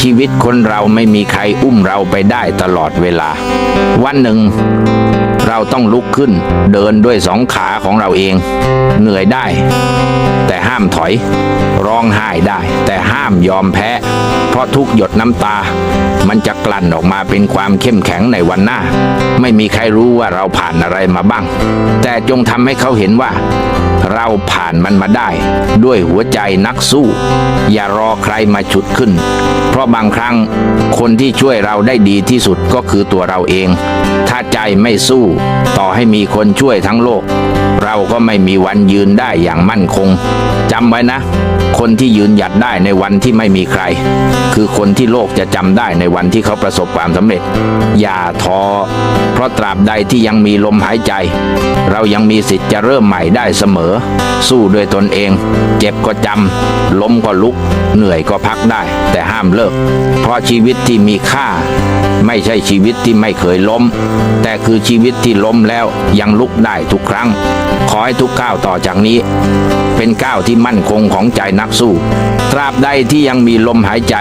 ชีวิตคนเราไม่มีใครอุ้มเราไปได้ตลอดเวลา วันหนึ่ง เราต้องลุกขึ้น เดินด้วยสองขาของเราเอง เหนื่อยได้ แต่ห้ามถอย ร้องไห้ได้ แต่ห้ามยอมแพ้ เพราะทุกหยดน้ำตา มันจะกลั่นออกมาเป็นความเข้มแข็งในวันหน้า ไม่มีใครรู้ว่าเราผ่านอะไรมาบ้าง แต่จงทำให้เขาเห็นว่า เราผ่านมันมาได้ ด้วยหัวใจนักสู้ อย่ารอใครมาฉุดขึ้น เพราะบางครั้งคนที่ช่วยเราได้ดีที่สุดก็คือตัวเราเอง ถ้าใจไม่สู้ ต่อให้มีคนช่วยทั้งโลก เราก็ไม่มีวันยืนได้อย่างมั่นคงจำไว้นะ คนที่ยืนหยัดได้ในวันที่ไม่มีใคร คือคนที่โลกจะจำได้ในวันที่เขาประสบความสำเร็จ อย่าท้อเพราะตราบใดที่ยังมีลมหายใจ เรายังมีสิทธิ์จะเริ่มใหม่ได้เสมอ สู้ด้วยตนเอง เจ็บก็จำล้มก็ลุก เหนื่อยก็พักได้ แต่ห้ามเลิก เพราะชีวิตที่มีค่า ไม่ใช่ชีวิตที่ไม่เคยล้ม แต่คือชีวิตที่ล้มแล้วยังลุกได้ทุกครั้งขอให้ทุกก้าวต่อจากนี้ เป็นก้าวที่มั่นคงของใจนักสู้ ตราบใดที่ยังมีลมหายใจ